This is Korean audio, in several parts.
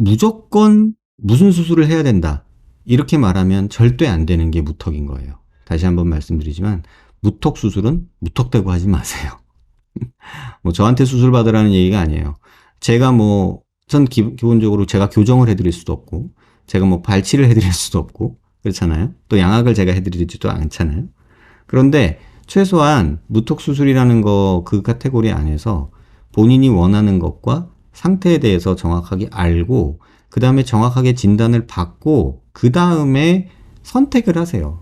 무조건 무슨 수술을 해야 된다. 이렇게 말하면 절대 안 되는 게 무턱인 거예요. 다시 한번 말씀드리지만 무턱 수술은 무턱대고 하지 마세요. 뭐 저한테 수술 받으라는 얘기가 아니에요. 제가 뭐, 전 기, 본적으로 제가 교정을 해드릴 수도 없고, 제가 뭐 발치를 해드릴 수도 없고, 그렇잖아요. 또 양악을 제가 해드리지도 않잖아요. 그런데 최소한 무턱 수술이라는 거 그 카테고리 안에서 본인이 원하는 것과 상태에 대해서 정확하게 알고, 그 다음에 정확하게 진단을 받고, 그 다음에 선택을 하세요.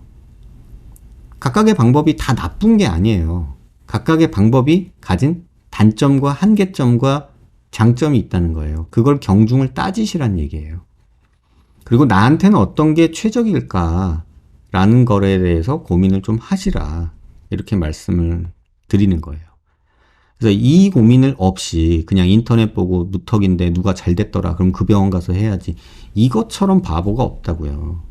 각각의 방법이 다 나쁜 게 아니에요. 각각의 방법이 가진 단점과 한계점과 장점이 있다는 거예요. 그걸 경중을 따지시란 얘기예요. 그리고 나한테는 어떤 게 최적일까? 라는 거에 대해서 고민을 좀 하시라. 이렇게 말씀을 드리는 거예요. 그래서 이 고민을 없이 그냥 인터넷 보고 무턱인데 누가 잘 됐더라. 그럼 그 병원 가서 해야지. 이것처럼 바보가 없다고요.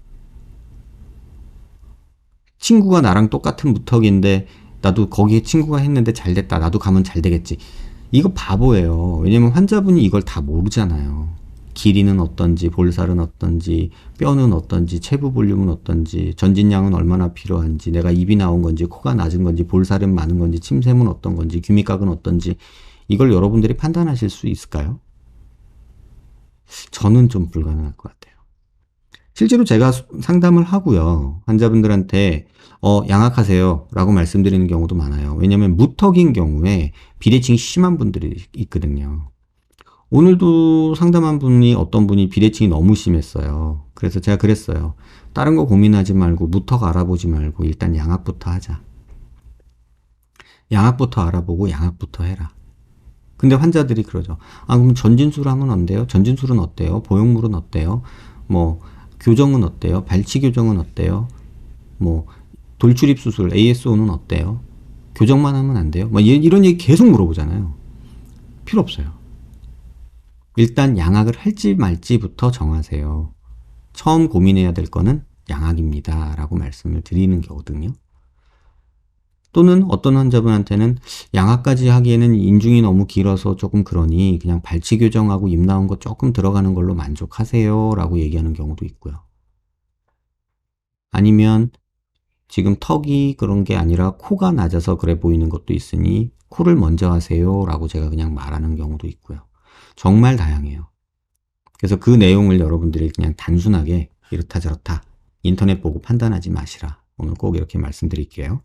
친구가 나랑 똑같은 무턱인데 나도 거기에 친구가 했는데 잘 됐다. 나도 가면 잘 되겠지. 이거 바보예요. 왜냐면 환자분이 이걸 다 모르잖아요. 길이는 어떤지, 볼살은 어떤지, 뼈는 어떤지, 체부 볼륨은 어떤지, 전진량은 얼마나 필요한지, 내가 입이 나온 건지, 코가 낮은 건지, 볼살은 많은 건지, 침샘은 어떤 건지, 귀밑각은 어떤지, 이걸 여러분들이 판단하실 수 있을까요? 저는 좀 불가능할 것 같아요. 실제로 제가 수- 상담을 하고요. 환자분들한테 어, 양악하세요. 라고 말씀드리는 경우도 많아요. 왜냐면 무턱인 경우에 비대칭이 심한 분들이 있거든요. 오늘도 상담한 분이 어떤 분이 비대칭이 너무 심했어요. 그래서 제가 그랬어요. 다른 거 고민하지 말고 무턱 알아보지 말고 일단 양악부터 하자. 양악부터 알아보고 양악부터 해라. 근데 환자들이 그러죠. 아, 그럼 전진술 하면 안 돼요? 전진술은 어때요? 보형물은 어때요? 뭐, 교정은 어때요? 발치 교정은 어때요? 뭐, 돌출입 수술, ASO는 어때요? 교정만 하면 안 돼요? 뭐, 이- 이런 얘기 계속 물어보잖아요. 필요 없어요. 일단 양악을 할지 말지부터 정하세요. 처음 고민해야 될 거는 양악입니다. 라고 말씀을 드리는 거거든요. 또는 어떤 환자분한테는 양악까지 하기에는 인중이 너무 길어서 조금 그러니 그냥 발치 교정하고 입 나온 거 조금 들어가는 걸로 만족하세요. 라고 얘기하는 경우도 있고요. 아니면 지금 턱이 그런 게 아니라 코가 낮아서 그래 보이는 것도 있으니 코를 먼저 하세요. 라고 제가 그냥 말하는 경우도 있고요. 정말 다양해요. 그래서 그 내용을 여러분들이 그냥 단순하게 이렇다 저렇다 인터넷 보고 판단하지 마시라. 오늘 꼭 이렇게 말씀드릴게요.